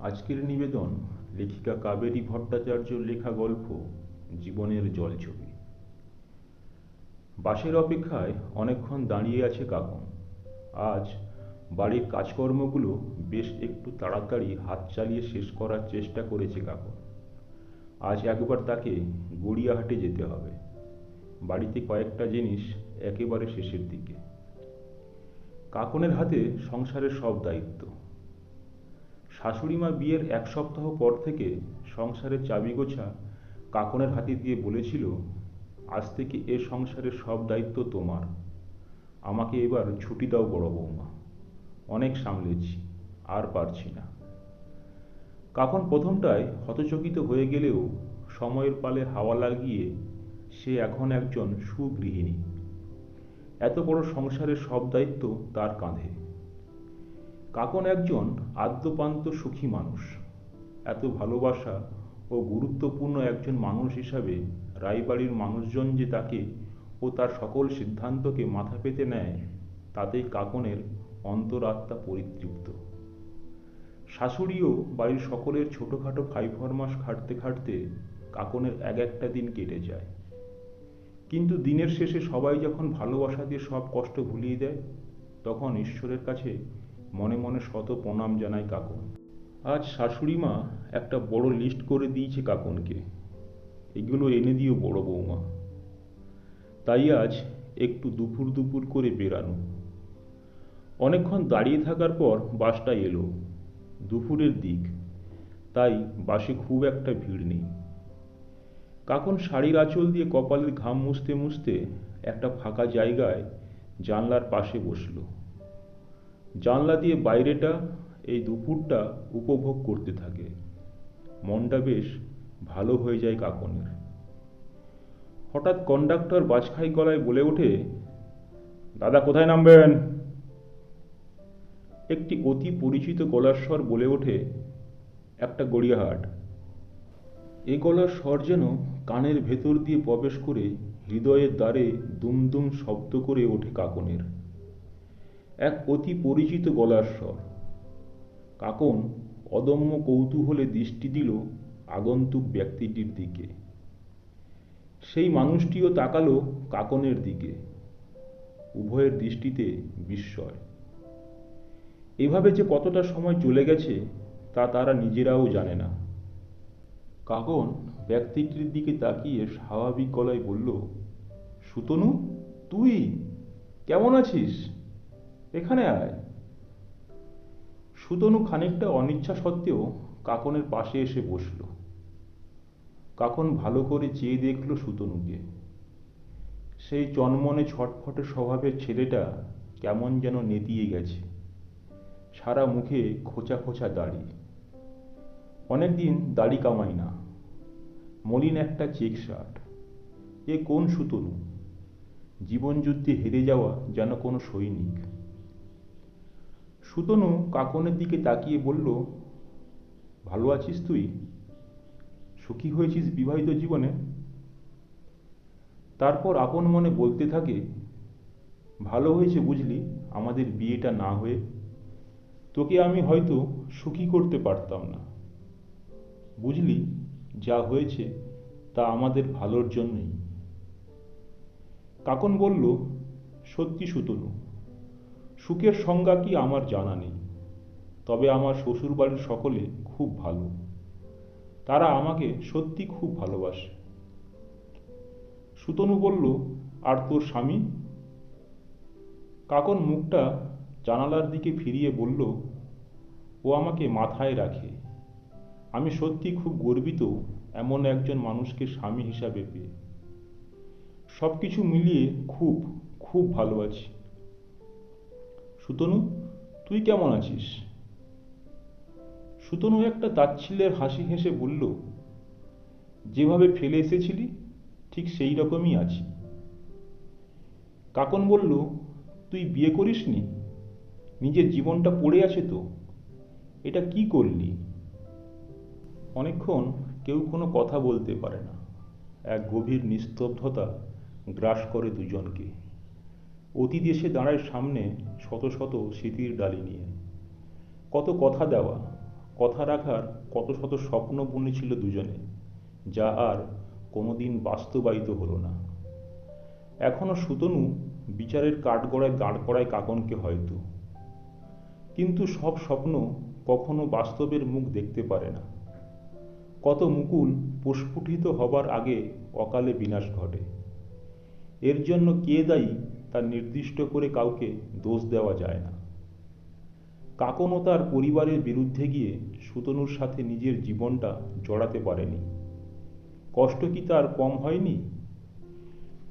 আজকের নিবেদন, লেখিকা কাবেরী ভট্টাচার্যর লেখা গল্প, জীবনের জলছবি। বাসের অপেক্ষায় অনেকক্ষণ দাঁড়িয়ে আছে কাকন আজ বাড়ির কাজকর্মগুলো বেশ একটু তাড়াতাড়ি হাত চালিয়ে শেষ করার চেষ্টা করেছে কাকন আজ একবার তাকে গড়িয়াহাটে যেতে হবে। বাড়িতে কয়েকটা জিনিস একেবারে শেষের দিকে। কাকনের হাতে সংসারের সব দায়িত্ব। শাশুড়িমা বিয়ের এক সপ্তাহ পর থেকে সংসারের চাবি গোছা কাকনের হাতে দিয়ে বলেছিল, আজ থেকে এ সংসারের সব দায়িত্ব তোমার। আমাকে এবার ছুটি দাও বড় বৌমা। অনেক সামলেছি, আর পারছি না। কাকন প্রথমটায় হতচকিত হয়ে গেলেও সময়ের পালে হাওয়া লাগিয়ে সে এখন একজন সুগৃহিণী। এত বড় সংসারের সব দায়িত্ব তার কাঁধে। কাকন একজন আদ্যপান্ত সুখী মানুষ। এত ভালোবাসা ও গুরুত্বপূর্ণ একজন মানুষ হিসাবে রায়বাড়ির মানুষজন যে তাকে ও তার সকল সিদ্ধান্তকে মাথা পেতে নেয়, তাতেই কাকনের অন্তরাত্মা পরিতৃপ্ত। শাশুড়িও বাড়ির সকলের ছোটোখাটো ফাই ফরমাস খাটতে খাটতে কাকনের এক একটা দিন কেটে যায়। কিন্তু দিনের শেষে সবাই যখন ভালোবাসা দিয়ে সব কষ্ট ভুলিয়ে দেয়, তখন ঈশ্বরের কাছে মনে মনে শত প্রণাম জানায় কাকন। আজ শাশুড়ি মা একটা বড় লিস্ট করে দিয়েছে কাকনকে। এগুলো এনে দিও বড় বৌমা। তাই আজ একটু দুপুর দুপুর করে বেরানো অনেকক্ষণ দাঁড়িয়ে থাকার পর বাসটা এলো। দুপুরের দিক। তাই বাসে খুব একটা ভিড় নেই। কাকন শাড়ির আঁচল দিয়ে কপালের ঘাম মুছতে মুছতে একটা ফাঁকা জায়গায় জানলার পাশে বসল। জানলা দিয়ে বাইরেটা, এই দুপুরটা উপভোগ করতে থাকে। মনটা বেশ ভালো হয়ে যায় কাকনের। হঠাৎ কন্ডাক্টর বাজখাই গলায় বলে ওঠে, দাদা কোথায় নামবেন? একটি অতি পরিচিত গলার স্বর বলে ওঠে, একটা গড়িয়াহাট। এ গলার স্বর যেন কানের ভেতর দিয়ে প্রবেশ করে হৃদয়ের দ্বারে দুমদুম শব্দ করে ওঠে কাকনের। এক অতি পরিচিত গলার স্বর। কাকন অদম্য কৌতূহলে দৃষ্টি দিল আগন্তুক ব্যক্তিটির দিকে। সেই মানুষটিও তাকালো কাকনের দিকে। উভয়ের দৃষ্টিতে বিস্ময়। এভাবে যে কতটা সময় চলে গেছে, তা তারা নিজেরাও জানে না। কাকন ব্যক্তিটির দিকে তাকিয়ে স্বাভাবিক গলায় বলল, সুতনু, তুই কেমন আছিস? এখানে আয়। সুতনু খানিকটা অনিচ্ছা সত্ত্বেও কাকনের পাশে এসে বসল। কাকন ভালো করে চেয়ে দেখল সুতনুকে। সেই জন্মনে ছটফটে স্বভাবের ছেলেটা কেমন যেন নেতিয়ে গেছে। সারা মুখে খোঁচা খোঁচা দাড়ি। অনেকদিন দাড়ি কামাই না। মলিন একটা চেক শার্ট। এ কোন সুতনু? জীবনযুদ্ধে হেরে যাওয়া যেন কোনো সৈনিক। সুতনু কাকনের দিকে তাকিয়ে বলল, ভালো আছিস তুই? সুখী হয়েছিস বিবাহিত জীবনে? তারপর আপন মনে বলতে থাকে, ভালো হয়েছে বুঝলি, আমাদের বিয়েটা না হয়ে তোকে আমি হয়তো সুখী করতে পারতাম না। বুঝলি, যা হয়েছে তা আমাদের ভালোর জন্যই। কাকন বলল, সত্যি সুতনু সুখের সংজ্ঞা কি আমার জানা নেই। তবে আমার শ্বশুরবাড়ির সকলে খুব ভালো। তারা আমাকে সত্যি খুব ভালোবাসে। সুতনু বলল, আর তোর স্বামী? কাকন মুখটা জানালার দিকে ফিরিয়ে বলল, ও আমাকে মাথায় রাখে। আমি সত্যি খুব গর্বিত এমন একজন মানুষকে স্বামী হিসাবে পেয়ে। সব কিছু মিলিয়ে খুব খুব ভালো আছি। সুতনু, তুই কেমন আছিস? সুতনু একটা তাচ্ছিল্যের হাসি হেসে বলল, যেভাবে ফেলে এসেছিলি, ঠিক সেই রকমই আছি। কাকন বলল, তুই বিয়ে করিসনি? নিজের জীবনটা পড়ে আছে তো। এটা কি করলি? অনেকক্ষণ কেউ কোনো কথা বলতে পারে না। এক গভীর নিস্তব্ধতা গ্রাস করে দুজনকে। অতীত এসে দাঁড়ায় সামনে শত শত স্মৃতির ডালি নিয়ে। কত কথা দেওয়া, কথা রাখার কত শত স্বপ্ন বুনেছিল দুজনে, যা আর কোনোদিন বাস্তবায়িত হলো না। এখনও সুতনু বিচারের কাঠগড়ায় দাঁড় করায় কাকনকে হয়তো। কিন্তু সব স্বপ্ন কখনো বাস্তবের মুখ দেখতে পারে না। কত মুকুল প্রস্ফুটিত হবার আগে অকালে বিনাশ ঘটে। এর জন্য কে দায়ী তা নির্দিষ্ট করে কাউকে দোষ দেওয়া যায় না। কাকনও তার পরিবারের বিরুদ্ধে গিয়ে সুতনুর সাথে নিজের জীবনটা জড়াতে পারেনি। কষ্ট কি তার কম হয়নি?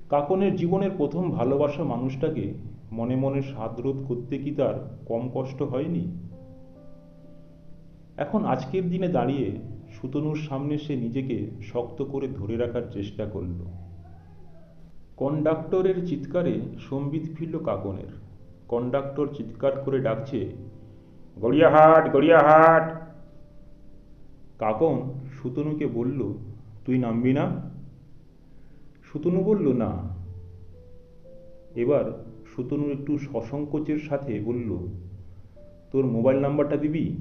কাকনের জীবনের প্রথম ভালোবাসা মানুষটাকে মনে মনে সাদরোধ করতে কি তার কম কষ্ট হয়নি? এখন আজকের দিনে দাঁড়িয়ে সুতনুর সামনে সে নিজেকে শক্ত করে ধরে রাখার চেষ্টা করল। কন্ডাক্টরের চিৎকারে সম্বিত ফিরল কাকনের। কন্ডাক্টর চিৎকার করে ডাকছে, গড়িয়াহাট গড়িয়াহাট! কাকন সুতনুকে বলল, তুই নামবি না? সুতনু বলল, না। এবার সুতনু একটু সসংকোচের সাথে বলল, তোর মোবাইল নাম্বারটা দিবি?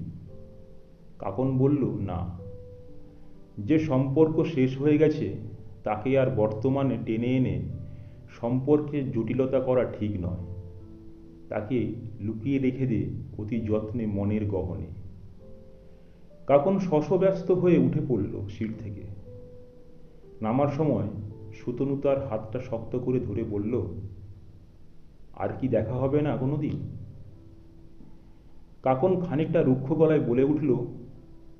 কাকন বলল, না। যে সম্পর্ক শেষ হয়ে গেছে, তাকে আর বর্তমানে টেনে এনে সম্পর্কে জটিলতা করা ঠিক নয়। তাকে লুকিয়ে রেখে দে অতি যত্নে মনের গহনে। কাকন শশব্যস্ত হয়ে উঠে পড়ল সিট থেকে। নামার সময় সুতনু তার হাতটা শক্ত করে ধরে বলল, আর কি দেখা হবে না কোনোদিন? কাকন খানিকটা রুক্ষ গলায় বলে উঠল,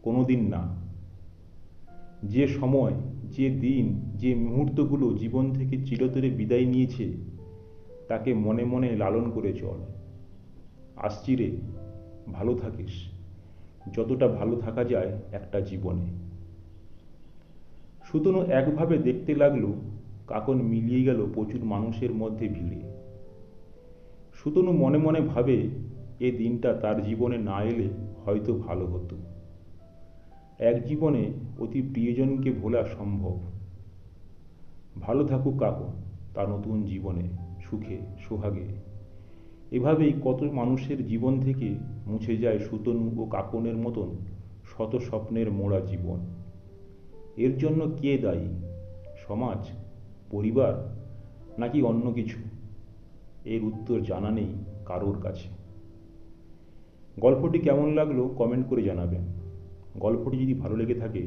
কোনোদিন না। যে সময়, যে দিন, যে মুহূর্তগুলো জীবন থেকে চিরতরে বিদায় নিয়েছে, তাকে মনে মনে লালন করে চল। আসছি রে, ভালো থাকিস। যতটা ভালো থাকা যায় একটা জীবনে। সুতনু একভাবে দেখতে লাগল, কাকন মিলিয়ে গেল প্রচুর মানুষের মধ্যে ভিড়ে। সুতনু মনে মনে ভাবে, এ দিনটা তার জীবনে না এলে হয়তো ভালো হতো। এক জীবনে অতি প্রিয়জনকে ভোলা সম্ভব। ভালো থাকুক কাকু, তার নতুন জীবনে, সুখে, সোহাগে। এভাবেই কত মানুষের জীবন থেকে মুছে যায় সুতনু ও কাকনের মতন শত স্বপ্নের মোড়া জীবন। এর জন্য কে দায়ী? সমাজ? পরিবার? নাকি অন্য কিছু? এর উত্তর জানা নেই কারোর কাছে। গল্পটি কেমন লাগল কমেন্ট করে জানাবেন। গল্পটি যদি ভালো লেগে থাকে,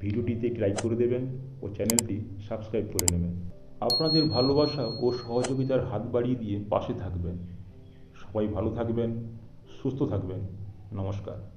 ভিডিওটিতে একটি লাইক করে দেবেন ও চ্যানেলটি সাবস্ক্রাইব করে নেবেন। আপনাদের ভালোবাসা ও সহযোগিতার হাত বাড়িয়ে দিয়ে পাশে থাকবেন। সবাই ভালো থাকবেন, সুস্থ থাকবেন। নমস্কার।